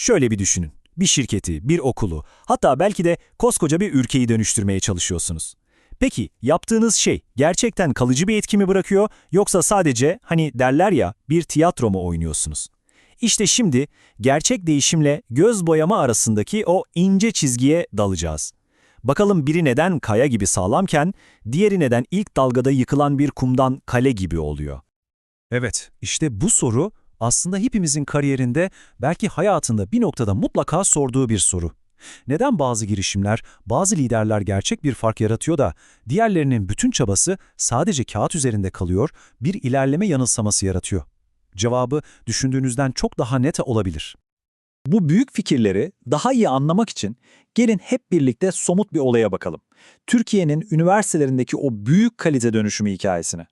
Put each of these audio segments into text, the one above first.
Şöyle bir düşünün. Bir şirketi, bir okulu, hatta belki de koskoca bir ülkeyi dönüştürmeye çalışıyorsunuz. Peki yaptığınız şey gerçekten kalıcı bir etki mi bırakıyor yoksa sadece hani derler ya bir tiyatro mu oynuyorsunuz? İşte şimdi gerçek değişimle göz boyama arasındaki o ince çizgiye dalacağız. Bakalım biri neden kaya gibi sağlamken diğeri neden ilk dalgada yıkılan bir kumdan kale gibi oluyor? Evet, işte bu soru aslında hepimizin kariyerinde, belki hayatında bir noktada mutlaka sorduğu bir soru. Neden bazı girişimler, bazı liderler gerçek bir fark yaratıyor da diğerlerinin bütün çabası sadece kağıt üzerinde kalıyor, bir ilerleme yanılsaması yaratıyor? Cevabı düşündüğünüzden çok daha net olabilir. Bu büyük fikirleri daha iyi anlamak için gelin hep birlikte somut bir olaya bakalım. Türkiye'nin üniversitelerindeki o büyük kalite dönüşümü hikayesine.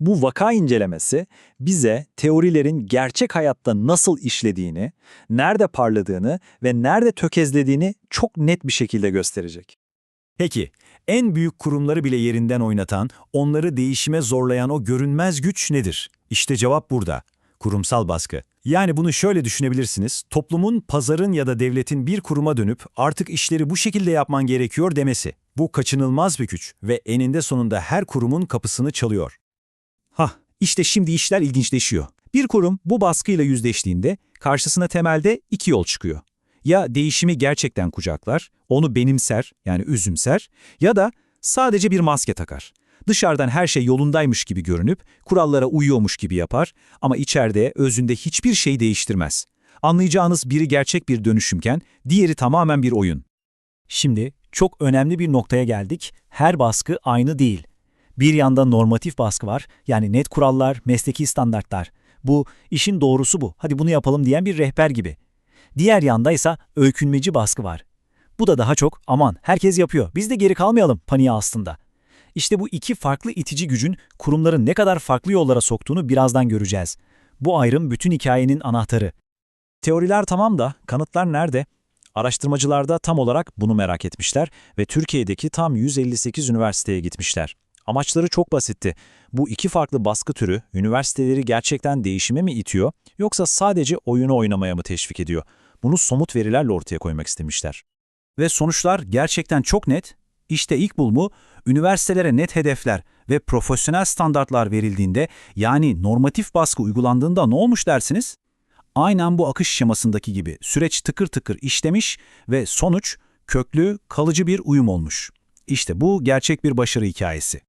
Bu vaka incelemesi bize teorilerin gerçek hayatta nasıl işlediğini, nerede parladığını ve nerede tökezlediğini çok net bir şekilde gösterecek. Peki, en büyük kurumları bile yerinden oynatan, onları değişime zorlayan o görünmez güç nedir? İşte cevap burada. Kurumsal baskı. Yani bunu şöyle düşünebilirsiniz, toplumun, pazarın ya da devletin bir kuruma dönüp artık işleri bu şekilde yapman gerekiyor demesi. Bu kaçınılmaz bir güç ve eninde sonunda her kurumun kapısını çalıyor. Hah, işte şimdi işler ilginçleşiyor. Bir kurum bu baskıyla yüzleştiğinde karşısına temelde iki yol çıkıyor. Ya değişimi gerçekten kucaklar, onu benimser yani üzümser ya da sadece bir maske takar. Dışarıdan her şey yolundaymış gibi görünüp kurallara uyuyormuş gibi yapar ama içeride özünde hiçbir şey değiştirmez. Anlayacağınız biri gerçek bir dönüşümken diğeri tamamen bir oyun. Şimdi çok önemli bir noktaya geldik. Her baskı aynı değil. Bir yanda normatif baskı var, yani net kurallar, mesleki standartlar. Bu, işin doğrusu bu, hadi bunu yapalım diyen bir rehber gibi. Diğer yanda ise öykünmeci baskı var. Bu da daha çok, aman herkes yapıyor, biz de geri kalmayalım paniği aslında. İşte bu iki farklı itici gücün kurumların ne kadar farklı yollara soktuğunu birazdan göreceğiz. Bu ayrım bütün hikayenin anahtarı. Teoriler tamam da kanıtlar nerede? Araştırmacılar da tam olarak bunu merak etmişler ve Türkiye'deki tam 158 üniversiteye gitmişler. Amaçları çok basitti. Bu iki farklı baskı türü üniversiteleri gerçekten değişime mi itiyor yoksa sadece oyunu oynamaya mı teşvik ediyor? Bunu somut verilerle ortaya koymak istemişler. Ve sonuçlar gerçekten çok net. İşte ilk bulmu, üniversitelere net hedefler ve profesyonel standartlar verildiğinde yani normatif baskı uygulandığında ne olmuş dersiniz? Aynen bu akış şemasındaki gibi süreç tıkır tıkır işlemiş ve sonuç köklü, kalıcı bir uyum olmuş. İşte bu gerçek bir başarı hikayesi.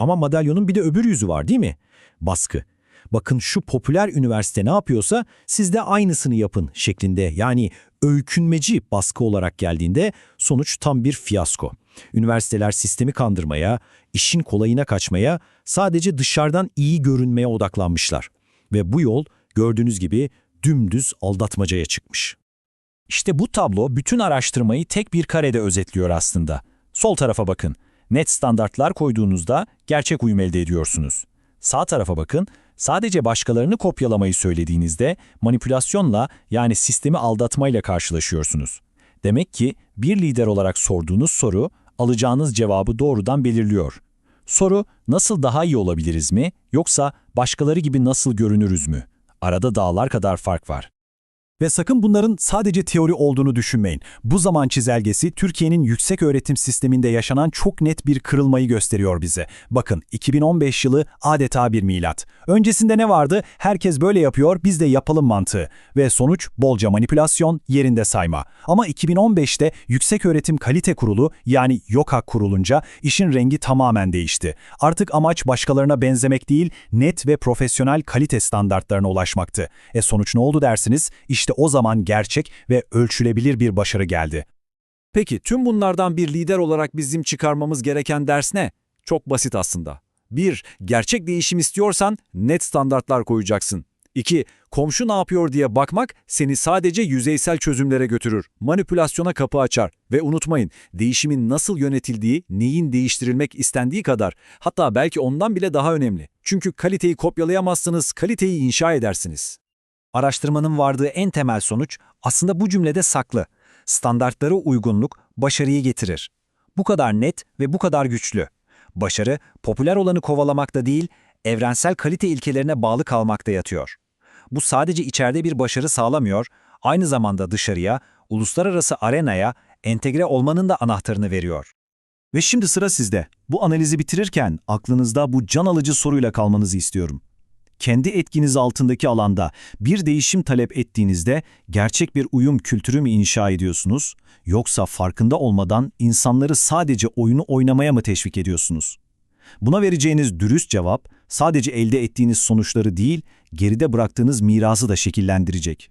Ama madalyonun bir de öbür yüzü var değil mi? Baskı. Bakın şu popüler üniversite ne yapıyorsa siz de aynısını yapın şeklinde yani öykünmeci baskı olarak geldiğinde sonuç tam bir fiyasko. Üniversiteler sistemi kandırmaya, işin kolayına kaçmaya, sadece dışarıdan iyi görünmeye odaklanmışlar. Ve bu yol gördüğünüz gibi dümdüz aldatmacaya çıkmış. İşte bu tablo bütün araştırmayı tek bir karede özetliyor aslında. Sol tarafa bakın. Net standartlar koyduğunuzda gerçek uyum elde ediyorsunuz. Sağ tarafa bakın, sadece başkalarını kopyalamayı söylediğinizde manipülasyonla yani sistemi aldatmayla karşılaşıyorsunuz. Demek ki bir lider olarak sorduğunuz soru alacağınız cevabı doğrudan belirliyor. Soru nasıl daha iyi olabiliriz mi yoksa başkaları gibi nasıl görünürüz mü? Arada dağlar kadar fark var. Ve sakın bunların sadece teori olduğunu düşünmeyin. Bu zaman çizelgesi Türkiye'nin yüksek öğretim sisteminde yaşanan çok net bir kırılmayı gösteriyor bize. Bakın 2015 yılı adeta bir milat. Öncesinde ne vardı? Herkes böyle yapıyor, biz de yapalım mantığı. Ve sonuç bolca manipülasyon, yerinde sayma. Ama 2015'te Yüksek Öğretim Kalite Kurulu yani YOKAK kurulunca işin rengi tamamen değişti. Artık amaç başkalarına benzemek değil, net ve profesyonel kalite standartlarına ulaşmaktı. E sonuç ne oldu dersiniz? İşte o zaman gerçek ve ölçülebilir bir başarı geldi. Peki tüm bunlardan bir lider olarak bizim çıkarmamız gereken ders ne? Çok basit aslında. 1. Gerçek değişim istiyorsan net standartlar koyacaksın. 2. Komşu ne yapıyor diye bakmak seni sadece yüzeysel çözümlere götürür. Manipülasyona kapı açar. Ve unutmayın, değişimin nasıl yönetildiği, neyin değiştirilmek istendiği kadar, hatta belki ondan bile daha önemli. Çünkü kaliteyi kopyalayamazsınız, kaliteyi inşa edersiniz. Araştırmanın vardığı en temel sonuç aslında bu cümlede saklı. Standartlara uygunluk başarıyı getirir. Bu kadar net ve bu kadar güçlü. Başarı, popüler olanı kovalamakta değil, evrensel kalite ilkelerine bağlı kalmakta yatıyor. Bu sadece içeride bir başarı sağlamıyor, Aynı zamanda dışarıya, uluslararası arenaya entegre olmanın da anahtarını veriyor. Ve şimdi sıra sizde. Bu analizi bitirirken aklınızda bu can alıcı soruyla kalmanızı istiyorum. Kendi etkiniz altındaki alanda bir değişim talep ettiğinizde gerçek bir uyum kültürü mü inşa ediyorsunuz yoksa farkında olmadan insanları sadece oyunu oynamaya mı teşvik ediyorsunuz? Buna vereceğiniz dürüst cevap sadece elde ettiğiniz sonuçları değil, geride bıraktığınız mirası da şekillendirecek.